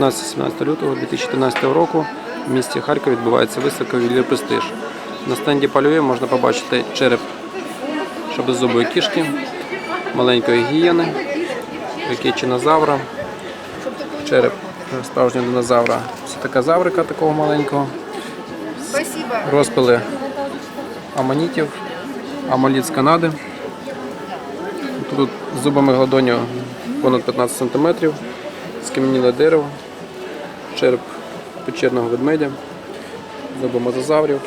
15-17 лютого 2014 року в місті Харків відбувається виставка «Ювелір Престиж. На стенді пальові можна побачити череп шабеззубої кішки, маленької гієни, ракетчинозавра, череп справжнього динозавра, така заврика такого маленького, розпили аманітів, амаліт з Канади. Тут зубами гладоню понад 15 см, скам'яніле дерево, череп печерного ведмедя, зуби мозазаврів.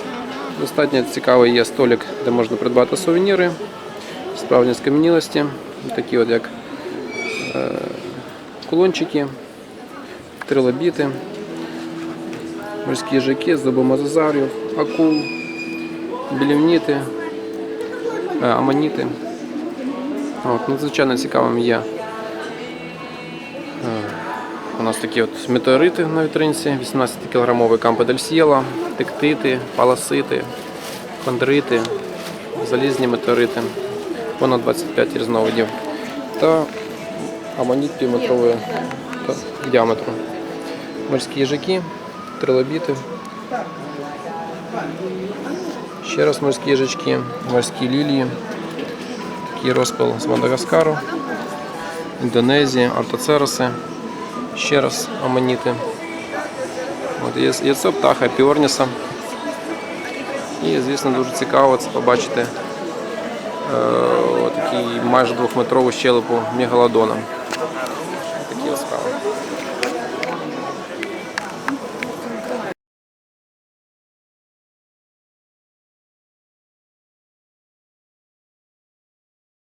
Достатньо цікавий є столик, де можна придбати сувеніри, справжні скам'янілості, такі от як е, кулончики, трилобіти, морські жики, зуби мозазаврів, акул, білівніти, е, аманіти. От, надзвичайно цікавим є. Нас такі от метеорити на вітринці, 18-кілограмовий кампедельсіла, тектити, паласити, хондрити, залізні метеорити, понад 25 різновидів та аманіт півметрової діаметру. Морські їжаки, трилобіти. Ще раз морські їжачки, морські лілії, такий розпил з Мадагаскару, Індонезії, артоцероси, ще раз аманіти. От, є, це птаха Піорніса. І, звісно, дуже цікаво це побачити е, такий майже двохметрову щелепу мегалодона. Такі справи.